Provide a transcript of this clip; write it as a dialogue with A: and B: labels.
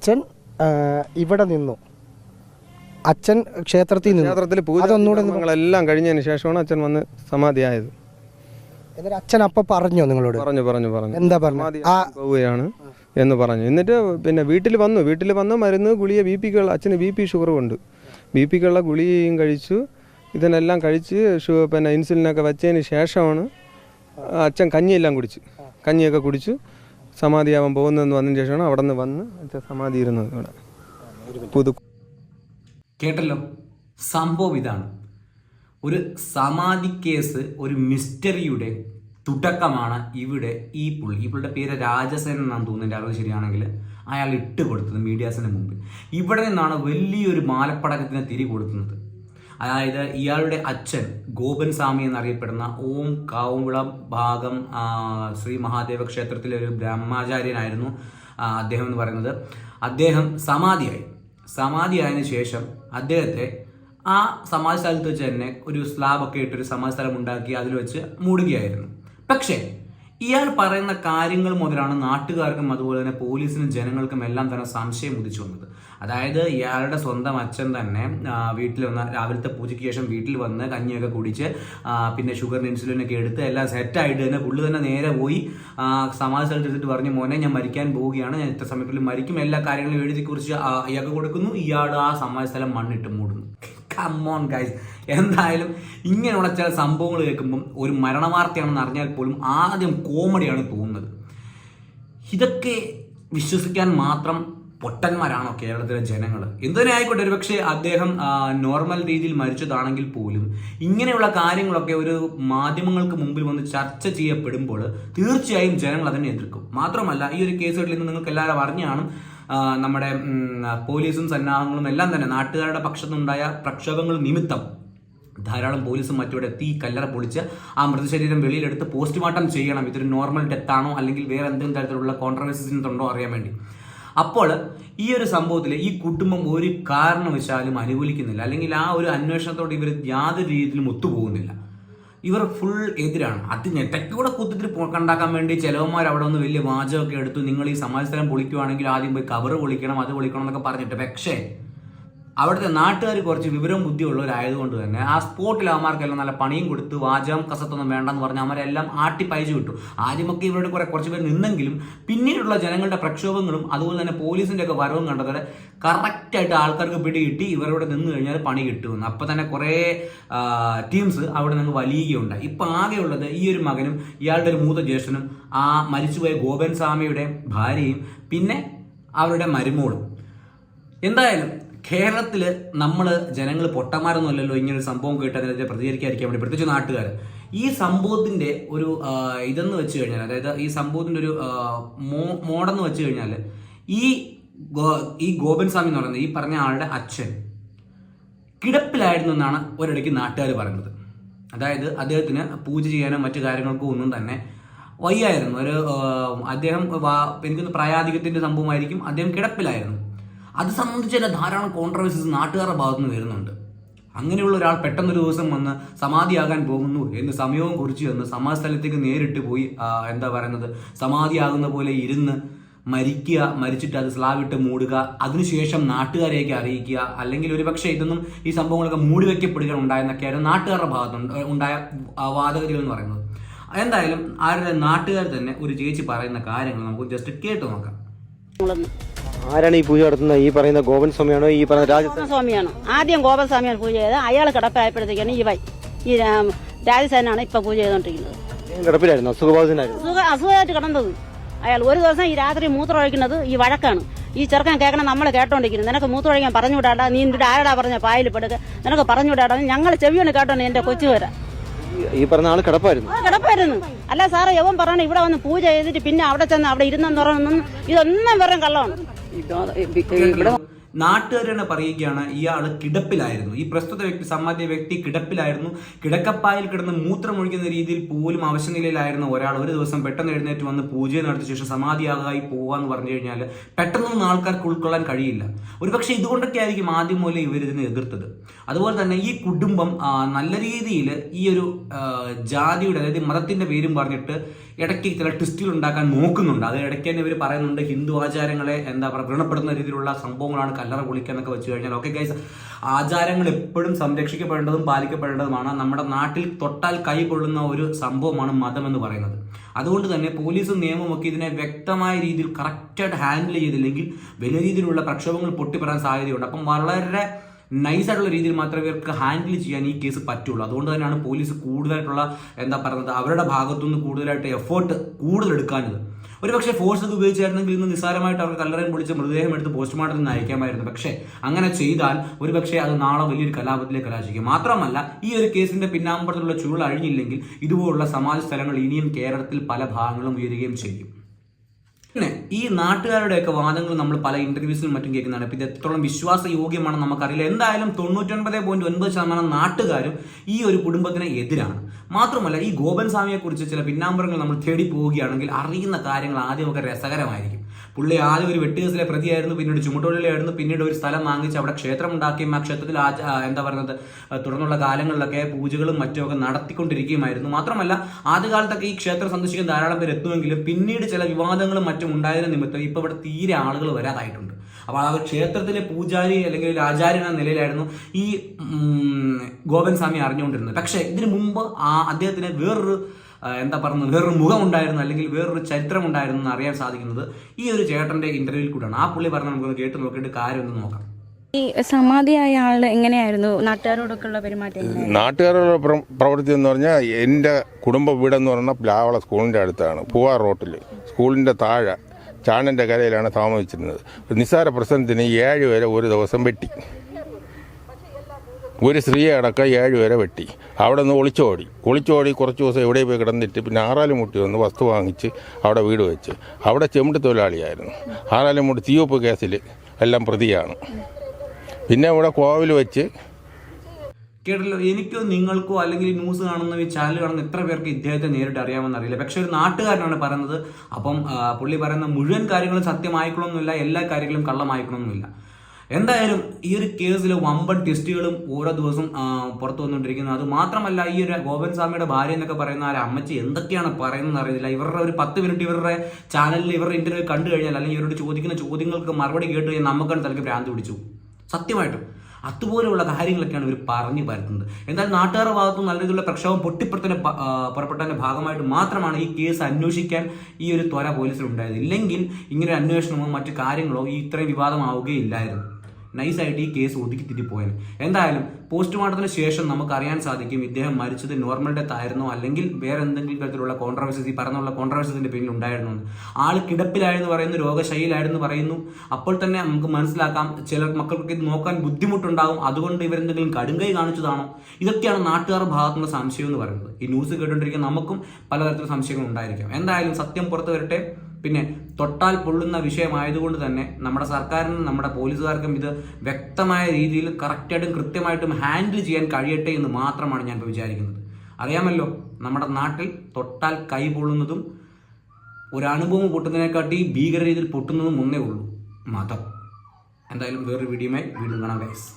A: അച്ഛൻ ഇവിടെ നിന്നു. അച്ഛൻ ക്ഷേത്രത്തിൽ നിന്ന്.
B: ക്ഷേത്രത്തിൽ പൂജ
A: അതൊന്നുകൂടെ
B: കർമ്മങ്ങളെല്ലാം കഴിഞ്ഞതിന് ശേഷമാണ് അച്ഛൻ വന്ന് സമാധിയായത്.
A: എന്നിട്ട് അച്ഛൻ അപ്പൊ പറഞ്ഞോ നിങ്ങളോട്?
B: പറഞ്ഞു പറഞ്ഞു പറഞ്ഞു.
A: എന്താ പറഞ്ഞു?
B: പോവുകയാണ് എന്ന് പറഞ്ഞു. എന്നിട്ട് പിന്നെ വീട്ടിൽ വന്നു. വീട്ടിൽ വന്ന് മരുന്ന് ഗുളിയെ ബി പിക്ക് അച്ഛന് ബി പി ഷുഗറും ഉണ്ട്. ബി പിക്കുള്ള ഗുളിയും കഴിച്ചു. ഇതിനെല്ലാം കഴിച്ച് പിന്നെ ഇൻസുലിനൊക്കെ വെച്ചതിന് ശേഷമാണ് അച്ഛൻ കഞ്ഞിയെല്ലാം കുടിച്ച്. കഞ്ഞിയൊക്കെ കുടിച്ചു സമാധിയാവാൻ പോകുന്നതെന്ന് വന്നതിന് ശേഷമാണ് അവിടെ നിന്ന് വന്ന് അച്ഛൻ സമാധി ഇരുന്നത് ഇവിടെ. പുതു
C: കേട്ടല്ലോ? സംഭവം ഇതാണ്. ഒരു സമാധി കേസ് ഒരു മിസ്റ്ററിയുടെ തുടക്കമാണ് ഇവിടെ ഈ പുള്ളി. ഈ പുള്ളിയുടെ പേര് രാജസേനൻ എന്നാണ് തോന്നുന്നത്. അറിവ് ശരിയാണെങ്കിൽ അയാൾ ഇട്ട് കൊടുത്തത് മീഡിയാസിന് മുമ്പ് ഇവിടെ നിന്നാണ് വലിയൊരു മാലപ്പടക്കത്തിന് തിരി കൊടുക്കുന്നത് അതായത് ഇയാളുടെ അച്ഛൻ ഗോപൻ സ്വാമി എന്നറിയപ്പെടുന്ന ഓം കാവുംകുളം ഭാഗം ശ്രീ മഹാദേവ ക്ഷേത്രത്തിലെ ഒരു ബ്രഹ്മാചാര്യനായിരുന്നു അദ്ദേഹം എന്ന് പറയുന്നത്. അദ്ദേഹം സമാധിയായി. സമാധിയായതിനു ശേഷം അദ്ദേഹത്തെ ആ സമാധി സ്ഥലത്ത് വെച്ച് തന്നെ ഒരു സ്ലാബൊക്കെ ഇട്ടൊരു സമാധി സ്ഥലം ഉണ്ടാക്കി അതിൽ വെച്ച് മൂടുകയായിരുന്നു. പക്ഷേ ഇയാൾ പറയുന്ന കാര്യങ്ങൾ മുതലാണ് നാട്ടുകാർക്കും അതുപോലെ തന്നെ പോലീസിനും ജനങ്ങൾക്കും എല്ലാം തന്നെ സംശയം ഉദിച്ചു വന്നത്. അതായത് ഇയാളുടെ സ്വന്തം അച്ഛൻ തന്നെ വീട്ടിൽ വന്ന രാവിലത്തെ പൂജയ്ക്ക് ശേഷം വീട്ടിൽ വന്ന് കഞ്ഞിയൊക്കെ കുടിച്ച് പിന്നെ ഷുഗറിന് ഇൻസുലിനൊക്കെ എടുത്ത് എല്ലാം സെറ്റായിട്ട് തന്നെ പുള്ളി തന്നെ നേരെ പോയി സമാജ സ്ഥലത്ത് എടുത്തിട്ട് പറഞ്ഞു മോനെ ഞാൻ മരിക്കാൻ പോവുകയാണ്. ഞാൻ ഇത്ര സമയത്തുള്ളിൽ മരിക്കും. എല്ലാ കാര്യങ്ങളും എഴുതി കുറിച്ച് ഇയാൾക്ക് കൊടുക്കുന്നു. ഇയാൾ ആ സമാധി സ്ഥലം മണ്ണിട്ട് മൂടുന്നു. കമ്മോൺ ഗൈസ് എന്തായാലും ഇങ്ങനെയുള്ള ചില സംഭവങ്ങൾ കേൾക്കുമ്പം ഒരു മരണവാർത്തയാണെന്ന് അറിഞ്ഞാൽ പോലും ആദ്യം കോമഡിയാണ് തോന്നുന്നത്. ഇതൊക്കെ വിശ്വസിക്കാൻ മാത്രം പൊട്ടന്മാരാണോ കേരളത്തിലെ ജനങ്ങൾ എന്തുതന്നെ ആയിക്കോട്ടെ ഒരുപക്ഷെ അദ്ദേഹം നോർമൽ രീതിയിൽ മരിച്ചതാണെങ്കിൽ പോലും ഇങ്ങനെയുള്ള കാര്യങ്ങളൊക്കെ ഒരു മാധ്യമങ്ങൾക്ക് മുമ്പിൽ വന്ന് ചർച്ച ചെയ്യപ്പെടുമ്പോൾ തീർച്ചയായും ജനങ്ങൾ അതിനെ എതിർക്കും. മാത്രമല്ല ഈ ഒരു കേസുകളിൽ നിന്ന് നിങ്ങൾക്ക് എല്ലാവരും അറിഞ്ഞാണ് നമ്മുടെ പോലീസും സന്നാഹങ്ങളും എല്ലാം തന്നെ നാട്ടുകാരുടെ പക്ഷത്തുനിന്നുണ്ടായ പ്രക്ഷോഭങ്ങൾ നിമിത്തം ധാരാളം പോലീസും മറ്റും തീ കല്ലറ പൊളിച്ച് ആ മൃതശരീരം വെളിയിലെടുത്ത് പോസ്റ്റ്മോർട്ടം ചെയ്യണം. ഇതൊരു നോർമൽ ഡെത്ത് ആണോ അല്ലെങ്കിൽ വേറെ എന്തെങ്കിലും തരത്തിലുള്ള കോൺട്രവേഴ്സീസ് ഉണ്ടോ അറിയാൻ വേണ്ടി. അപ്പോൾ ഈ ഒരു സംഭവത്തിൽ ഈ കുടുംബം ഒരു കാരണവശാലും അനുകൂലിക്കുന്നില്ല. അല്ലെങ്കിൽ ആ ഒരു അന്വേഷണത്തോട് ഇവർ യാതൊരു രീതിയിലും ഒത്തുപോകുന്നില്ല. ഇവർ ഫുൾ എതിരാണ്. അത് ഞെട്ടക്കൂടെ കുത്തിട്ട് കണ്ടാക്കാൻ വേണ്ടി ചിലവന്മാർ അവിടെ ഒന്ന് വലിയ വാചകമൊക്കെ എടുത്തു നിങ്ങൾ ഈ സമാജസ്ഥലം പൊളിക്കുവാണെങ്കിൽ ആദ്യം പോയി കവർ പൊളിക്കണം അത് പൊളിക്കണം എന്നൊക്കെ പറഞ്ഞിട്ട്. പക്ഷേ അവിടുത്തെ നാട്ടുകാർ കുറച്ച് വിവരം ബുദ്ധിയുള്ളവരായതുകൊണ്ട് തന്നെ ആ സ്പോട്ടിൽ അവന്മാർക്കെല്ലാം നല്ല പണിയും കൊടുത്ത് വാചകം കസത്തൊന്നും വേണ്ടെന്ന് പറഞ്ഞ് അവരെല്ലാം ആട്ടി പയച്ചു വിട്ടു. ആദ്യമൊക്കെ ഇവരുടെ കുറെ കുറച്ച് പേര് നിന്നെങ്കിലും പിന്നീടുള്ള ജനങ്ങളുടെ പ്രക്ഷോഭങ്ങളും അതുപോലെ തന്നെ പോലീസിന്റെ ഒക്കെ വരവും കണ്ടതോടെ കറക്റ്റായിട്ട് ആൾക്കാർക്ക് പിടികിട്ടി ഇവരോട് നിന്ന് കഴിഞ്ഞാൽ പണി കിട്ടുമെന്ന്. അപ്പൊ തന്നെ കുറേ ടീംസ് അവിടെ നിന്ന് വലിയുകയുണ്ടായി. ഇപ്പൊ ആകെയുള്ളത് ഈ ഒരു മകനും ഇയാളുടെ ഒരു മൂത്ത ജ്യേഷ്ഠനും ആ മരിച്ചുപോയ ഗോപൻ സ്വാമിയുടെ ഭാര്യയും പിന്നെ അവരുടെ മരുമോളും. എന്തായാലും കേരളത്തിൽ നമ്മൾ ജനങ്ങൾ പൊട്ടന്മാരൊന്നുമല്ലല്ലോ ഇങ്ങനൊരു സംഭവം കേട്ട് അതിനെതിരെ പ്രതികരിക്കാതിരിക്കാൻ വേണ്ടി. പ്രത്യേകിച്ച് നാട്ടുകാർ ഈ സംഭവത്തിന്റെ ഒരു ഇതെന്ന് വെച്ച് കഴിഞ്ഞാൽ അതായത് ഈ സംഭവത്തിന്റെ ഒരു മോഡെന്ന് വെച്ച് കഴിഞ്ഞാൽ ഈ ഈ ഗോപൻ സ്വാമി എന്ന് പറയുന്നത് ഈ പറഞ്ഞ ആളുടെ അച്ഛൻ കിടപ്പിലായിരുന്നു എന്നാണ് ഒരിടയ്ക്ക് നാട്ടുകാർ പറയുന്നത്. അതായത് അദ്ദേഹത്തിന് പൂജ ചെയ്യാനോ മറ്റു കാര്യങ്ങൾക്കോ ഒന്നും തന്നെ വയ്യായിരുന്നു. ഒരു അദ്ദേഹം എനിക്കൊന്ന് പ്രായാധികത്തിന്റെ സംഭവമായിരിക്കും അദ്ദേഹം കിടപ്പിലായിരുന്നു. അത് സംബന്ധിച്ച് തന്നെ ധാരാളം കോൺട്രവേഴ്സീസ് നാട്ടുകാരുടെ ഭാഗത്തുനിന്ന് വരുന്നുണ്ട്. അങ്ങനെയുള്ള ഒരാൾ പെട്ടെന്നൊരു ദിവസം വന്ന് സമാധിയാകാൻ പോകുന്നു എന്ന് സമയവും കുറിച്ച് എന്ന് സമാധിസ്ഥലത്തേക്ക് നേരിട്ട് പോയി എന്താ പറയുന്നത് സമാധിയാകുന്ന പോലെ ഇരുന്ന് മരിക്കുക മരിച്ചിട്ട് അത് സ്ലാവിട്ട് മൂടുക അതിനുശേഷം നാട്ടുകാരെയൊക്കെ അറിയിക്കുക അല്ലെങ്കിൽ ഒരുപക്ഷെ ഇതൊന്നും ഈ സംഭവങ്ങളൊക്കെ മൂടി ഉണ്ടായെന്നൊക്കെയായിരുന്നു നാട്ടുകാരുടെ ഭാഗത്ത് ഉണ്ടായ വാദഗതികൾ എന്ന് പറയുന്നത്. എന്തായാലും ആരുടെ നാട്ടുകാർ തന്നെ ഒരു ചേച്ചി പറയുന്ന കാര്യങ്ങൾ നമുക്ക് ജസ്റ്റ് കേട്ടു നോക്കാം.
B: ആരാണ് ഈ പൂജ നടത്തുന്നത്? ഈ പറയുന്ന ഗോപൻ സ്വാമിയാണോ? ഈ പറയുന്ന രാജ
D: സ്വാമിയാണോ. ആദ്യം ഗോപസ്വാമിയാണ് പൂജ ചെയ്തത്. അയാൾ കിടപ്പായപ്പോഴത്തേക്കാണ് ഈ വൈ ഈ രാജസേനാണ് ഇപ്പൊ പൂജ ചെയ്തോണ്ടിരിക്കുന്നത്.
B: കിടപ്പിലായിരുന്നു? അസുഖബാധിതനായിരുന്നു
D: അസുഖ അസുഖമായിട്ട് കിടന്നത്. അയാൾ ഒരു ദിവസം ഈ രാത്രി മൂത്രം ഒഴിക്കുന്നത് ഈ വഴക്കാണ്. ഈ ചെറുക്കൻ കേൾക്കണം നമ്മൾ കേട്ടോണ്ടിരിക്കുന്നു. നിനക്ക് മൂത്രം ഒഴിക്കാൻ പറഞ്ഞു വിടാടാ നീ നിന്റെ ആരടാ പറഞ്ഞ? പായൽ പെടുക നിനക്ക് പറഞ്ഞു വിടാടാ ഞങ്ങൾ ചെവിയാണ് കേട്ടോണ്ട് എന്റെ കൊച്ചു വരാം.
B: ഈ പറഞ്ഞ ആൾ കിടപ്പായിരുന്നു.
D: കിടപ്പായിരുന്നു. അല്ല സാറേ യവൻ പറയണ ഇവിടെ വന്ന് പൂജ ചെയ്തിട്ട് പിന്നെ അവിടെ ചെന്ന് അവിടെ ഇരുന്നെന്ന് തുറന്നു ഇതൊന്നും വെറും കള്ളമാണ്.
C: നാട്ടുകാർ തന്നെ പറയുകയാണ് ഇയാൾ കിടപ്പിലായിരുന്നു. ഈ പ്രസ്തുത വ്യക്തി സമ്മാനിയ വ്യക്തി കിടപ്പിലായിരുന്നു. കിടക്കപ്പായിൽ കിടന്ന് മൂത്രമൊഴിക്കുന്ന രീതിയിൽ പോലും അവശനിലയിലായിരുന്ന ഒരാൾ ഒരു ദിവസം പെട്ടെന്ന് എഴുന്നേറ്റ് വന്ന് പൂജ നടത്തിയ ശേഷം സമാധിയാകായി പോവാന്ന് പറഞ്ഞു കഴിഞ്ഞാൽ പെട്ടെന്നൊന്നും ആൾക്കാർക്ക് ഉൾക്കൊള്ളാൻ കഴിയില്ല. ഒരുപക്ഷെ ഇതുകൊണ്ടൊക്കെ ആയിരിക്കും ആദ്യം മൂലം ഇവർ ഇതിനെ എതിർത്തത്. അതുപോലെ തന്നെ ഈ കുടുംബം നല്ല രീതിയിൽ ഈ ഒരു ജാതിയുടെ അതായത് മതത്തിന്റെ പേരും പറഞ്ഞിട്ട് ഇടയ്ക്ക് ചില ട്വിസ്റ്റുകൾ ഉണ്ടാക്കാൻ നോക്കുന്നുണ്ട്. അത് ഇടയ്ക്ക് തന്നെ ഇവർ പറയുന്നുണ്ട് ഹിന്ദു ആചാരങ്ങളെ എന്താ പറയുക വ്രണപ്പെടുന്ന രീതിയിലുള്ള സംഭവങ്ങളാണ് കല്ലറ പൊളിക്കാന്നൊക്കെ വെച്ച് കഴിഞ്ഞാൽ. ഓക്കെ ഗൈസ് ആചാരങ്ങൾ എപ്പോഴും സംരക്ഷിക്കപ്പെടേണ്ടതും പാലിക്കപ്പെടേണ്ടതുമാണ്. നമ്മുടെ നാട്ടിൽ തൊട്ടാൽ കൈ കൊള്ളുന്ന ഒരു സംഭവമാണ് മതം എന്ന് പറയുന്നത്. അതുകൊണ്ട് തന്നെ പോലീസും നിയമവും ഒക്കെ ഇതിനെ വ്യക്തമായ രീതിയിൽ കറക്റ്റായിട്ട് ഹാൻഡിൽ ചെയ്തില്ലെങ്കിൽ വലിയ രീതിയിലുള്ള പ്രക്ഷോഭങ്ങൾ പൊട്ടിപ്പെടാൻ സാധ്യതയുണ്ട്. അപ്പം വളരെ നൈസായിട്ടുള്ള രീതിയിൽ മാത്രമേ ഇവർക്ക് ഹാൻഡിൽ ചെയ്യാൻ ഈ കേസ് പറ്റുള്ളൂ. അതുകൊണ്ട് തന്നെയാണ് പോലീസ് കൂടുതലായിട്ടുള്ള എന്താ പറയുന്നത് അവരുടെ ഭാഗത്തുനിന്ന് കൂടുതലായിട്ട് എഫേർട്ട് കൂടുതൽ എടുക്കാനത് ഒരു പക്ഷേ ഫോഴ്സ് ഒക്കെ ഉപയോഗിച്ചായിരുന്നെങ്കിൽ ഇന്ന് നിസ്സാരമായിട്ട് അവർക്ക് കല്ലറയും പൊളിച്ച് മൃതദേഹം എടുത്ത് പോസ്റ്റ്മോർട്ടത്തിന് അയക്കാമായിരുന്നു. പക്ഷേ അങ്ങനെ ചെയ്താൽ ഒരു പക്ഷേ അത് നാളെ വലിയൊരു കലാപത്തിലേക്ക് കലാശിക്കും. മാത്രമല്ല ഈ ഒരു കേസിന്റെ പിന്നാമ്പുറത്തുള്ള ചുരുൾ അഴിഞ്ഞില്ലെങ്കിൽ ഇതുപോലുള്ള സമാജ സ്ഥലങ്ങൾ ഇനിയും കേരളത്തിൽ പല ഭാഗങ്ങളും ഉയരുകയും ചെയ്യും. പിന്നെ ഈ നാട്ടുകാരുടെയൊക്കെ വാദങ്ങൾ നമ്മൾ പല ഇന്റർവ്യൂസിലും മറ്റും കേൾക്കുന്നതാണ്. ഇപ്പം ഇത് എത്രത്തോളം വിശ്വാസയോഗ്യമാണെന്ന് നമുക്കറിയില്ല. എന്തായാലും തൊണ്ണൂറ്റൊൻപത് പോയിന്റ് ഒൻപത് ശതമാനം നാട്ടുകാരും ഈ ഒരു കുടുംബത്തിന് എതിരാണ്. മാത്രമല്ല ഈ ഗോപൻ സ്വാമിയെക്കുറിച്ച് ചില പിന്നാമ്പുറങ്ങൾ നമ്മൾ തേടി പോവുകയാണെങ്കിൽ അറിയുന്ന കാര്യങ്ങൾ ആദ്യമൊക്കെ രസകരമായിരിക്കും. പുള്ളി ആദ്യം ഒരു വെട്ടുകേസിലെ പ്രതിയായിരുന്നു പിന്നീട് ചുമട്ടുള്ളിലായിരുന്നു പിന്നീട് ഒരു സ്ഥലം വാങ്ങിച്ച് അവിടെ ക്ഷേത്രം ഉണ്ടാക്കുകയും ആ ക്ഷേത്രത്തിൽ ആ, എന്താ പറയുന്നത് തുടർന്നുള്ള കാലങ്ങളിലൊക്കെ പൂജകളും മറ്റുമൊക്കെ നടത്തിക്കൊണ്ടിരിക്കുകയുമായിരുന്നു. മാത്രമല്ല ആദ്യകാലത്തൊക്കെ ഈ ക്ഷേത്രം സന്ദർശിക്കാൻ ധാരാളം പേര് എത്തുമെങ്കിലും പിന്നീട് ചില വിവാദങ്ങളും മറ്റും ഉണ്ടായതിന് നിമിത്തം ഇപ്പോൾ ഇവിടെ തീരെ ആളുകൾ വരാതായിട്ടുണ്ട്. അപ്പോൾ ആ ക്ഷേത്രത്തിലെ പൂജാരി അല്ലെങ്കിൽ ഒരു ആചാര്യൻ എന്ന നിലയിലായിരുന്നു ഈ ഗോപൻ സ്വാമി അറിഞ്ഞുകൊണ്ടിരുന്നത്. പക്ഷേ ഇതിനു മുമ്പ് ആ അദ്ദേഹത്തിന് വേറൊരു എന്താ പറയുന്നത് വേറൊരു മുഖം ഉണ്ടായിരുന്നു അല്ലെങ്കിൽ വേറൊരു ചരിത്രം ഉണ്ടായിരുന്നു എന്ന് അറിയാൻ സാധിക്കുന്നത് ഈ ഒരു ചേട്ടന്റെ ഇന്റർവ്യൂവിൽ കൂടെയാണ്. ആ പുള്ളി പറഞ്ഞ നമുക്കൊന്ന് കേട്ട് നോക്കിയിട്ട് കാര്യം ഒന്ന് നോക്കാം.
E: ഈ സമാധിയായ ആൾ എങ്ങനെയായിരുന്നു? നാട്ടുകാരോടൊക്കെ ഉള്ള പെരുമാറ്റം എങ്ങനെയായിരുന്നു?
F: പ്രവൃത്തി എന്ന് പറഞ്ഞാൽ എന്റെ കുടുംബ വീടെന്ന് പറഞ്ഞാൽ പ്ലാവള സ്കൂളിന്റെ അടുത്താണ് പൂവാർ റോട്ടിൽ സ്കൂളിന്റെ താഴെ ചാണന്റെ കരയിലാണ് താമസിച്ചിരുന്നത്. നിസ്സാര പ്രശ്നത്തിന് ഏഴ് പേരെ ഒരു ദിവസം വെട്ടി. ഒരു സ്ത്രീയെ അടക്കം പേരെ വെട്ടി. അവിടെ നിന്ന് ഒളിച്ചോടി. ഒളിച്ചോടി കുറച്ച് ദിവസം എവിടെ പോയി കിടന്നിട്ട് പിന്നെ ആറാലുമുട്ടി വന്ന് വസ്തു വാങ്ങിച്ച് അവിടെ വീട് വെച്ച്. അവിടെ ചെമ്പിട്ട് തൊഴിലാളിയായിരുന്നു. ആറാലുമുട്ടി തീവപ്പ് കേസിൽ എല്ലാം പ്രതിയാണ്. പിന്നെ ഇവിടെ കോവിൽ വെച്ച്
C: കേട്ടല്ലോ എനിക്കോ നിങ്ങൾക്കോ അല്ലെങ്കിൽ ന്യൂസ് കാണുന്ന ഈ ചാനൽ കാണുന്ന എത്ര പേർക്ക് ഇദ്ദേഹത്തെ നേരിട്ട് അറിയാമെന്ന് അറിയില്ല. പക്ഷെ ഒരു നാട്ടുകാരനാണ് പറയുന്നത്. അപ്പം പുള്ളി പറയുന്ന മുഴുവൻ കാര്യങ്ങളും സത്യമായിക്കണമെന്നില്ല എല്ലാ കാര്യങ്ങളും കള്ളമായിക്കണമെന്നില്ല എന്തായാലും ഈ ഒരു കേസിൽ വമ്പൻ ടെസ്റ്റുകളും ഓരോ ദിവസം പുറത്തു വന്നുകൊണ്ടിരിക്കുന്നത്. അത് മാത്രമല്ല ഈ ഒരു ഗോപൻ സ്വാമിയുടെ ഭാര്യ എന്നൊക്കെ പറയുന്ന ആ അമ്മച്ചി എന്തൊക്കെയാണ് പറയുന്നത് അറിയില്ല ഇവരുടെ ഒരു പത്ത് മിനിറ്റ് ഇവരുടെ ചാനലിൽ ഇവരുടെ ഇന്റർവ്യൂ കണ്ടു കഴിഞ്ഞാൽ അല്ലെങ്കിൽ ഇവരോട് ചോദിക്കുന്ന ചോദ്യങ്ങൾക്ക് മറുപടി കേട്ട് കഴിഞ്ഞാൽ നമുക്കാണ് തലക്ക് ഭ്രാന്ത് പിടിച്ചു. സത്യമായിട്ടും. അതുപോലെയുള്ള കാര്യങ്ങളൊക്കെയാണ് ഇവർ പറഞ്ഞു പരത്തുന്നത്. എന്തായാലും നാട്ടുകാരുടെ ഭാഗത്തും നല്ല രീതിയിലുള്ള പ്രക്ഷോഭം പൊട്ടിപ്പുറത്തിന്റെ പുറപ്പെട്ടതിന്റെ ഭാഗമായിട്ട് മാത്രമാണ് ഈ കേസ് അന്വേഷിക്കാൻ ഈ ഒരു ത്വര പോലീസിൽ ഉണ്ടായത് ഇല്ലെങ്കിൽ ഇങ്ങനെ അന്വേഷണമോ മറ്റു കാര്യങ്ങളോ ഈ ഇത്രയും വിവാദമാവുകയില്ലായിരുന്നു. നൈസായിട്ട് ഈ കേസ് ഒതുക്കി തിരിപ്പോയത് എന്തായാലും പോസ്റ്റ്മോർട്ടത്തിന് ശേഷം നമുക്ക് അറിയാൻ സാധിക്കും ഇദ്ദേഹം മരിച്ചത് നോർമൽ ഡെത്ത് ആയിരുന്നോ അല്ലെങ്കിൽ വേറെ എന്തെങ്കിലും തരത്തിലുള്ള കോൺട്രവേഴ്സീസ് ഈ പറഞ്ഞുള്ള കോൺട്രവേഴ്സീസിന്റെ പേരിൽ ഉണ്ടായിരുന്നു ആൾ കിടപ്പിലായെന്ന് പറയുന്നു രോഗശൈലിയിലായിരുന്നു പറയുന്നു. അപ്പോൾ തന്നെ നമുക്ക് മനസ്സിലാക്കാം ചില മക്കൾക്ക് ഇത് നോക്കാൻ ബുദ്ധിമുട്ടുണ്ടാകും. അതുകൊണ്ട് ഇവരെന്തെങ്കിലും കടുങ്കൈ കാണിച്ചതാണോ? ഇതൊക്കെയാണ് നാട്ടുകാരുടെ ഭാഗത്തുള്ള സംശയം എന്ന് പറയുന്നത്. ഈ ന്യൂസ് കേട്ടുകൊണ്ടിരിക്കുന്ന നമുക്കും പലതരത്തിലുള്ള സംശയങ്ങൾ ഉണ്ടായിരിക്കാം. എന്തായാലും സത്യം പുറത്തു വരട്ടെ. പിന്നെ തൊട്ടാൽ പൊള്ളുന്ന വിഷയമായതുകൊണ്ട് തന്നെ നമ്മുടെ സർക്കാരിനും നമ്മുടെ പോലീസുകാർക്കും ഇത് വ്യക്തമായ രീതിയിൽ കറക്റ്റായിട്ടും കൃത്യമായിട്ടും ഹാൻഡിൽ ചെയ്യാൻ കഴിയട്ടെ എന്ന് മാത്രമാണ് ഞാൻ ഇപ്പോൾ വിചാരിക്കുന്നത്. അറിയാമല്ലോ നമ്മുടെ നാട്ടിൽ തൊട്ടാൽ കൈ പൊള്ളുന്നതും ഒരു അണുബോംബ് പൊട്ടുന്നതിനെക്കാട്ടി ഭീകര രീതിയിൽ പൊട്ടുന്നതും ഒന്നേ ഉള്ളൂ. മതം. എന്തായാലും വേറൊരു വീഡിയോയുമായി വീണ്ടും കാണാം ഗൈസ്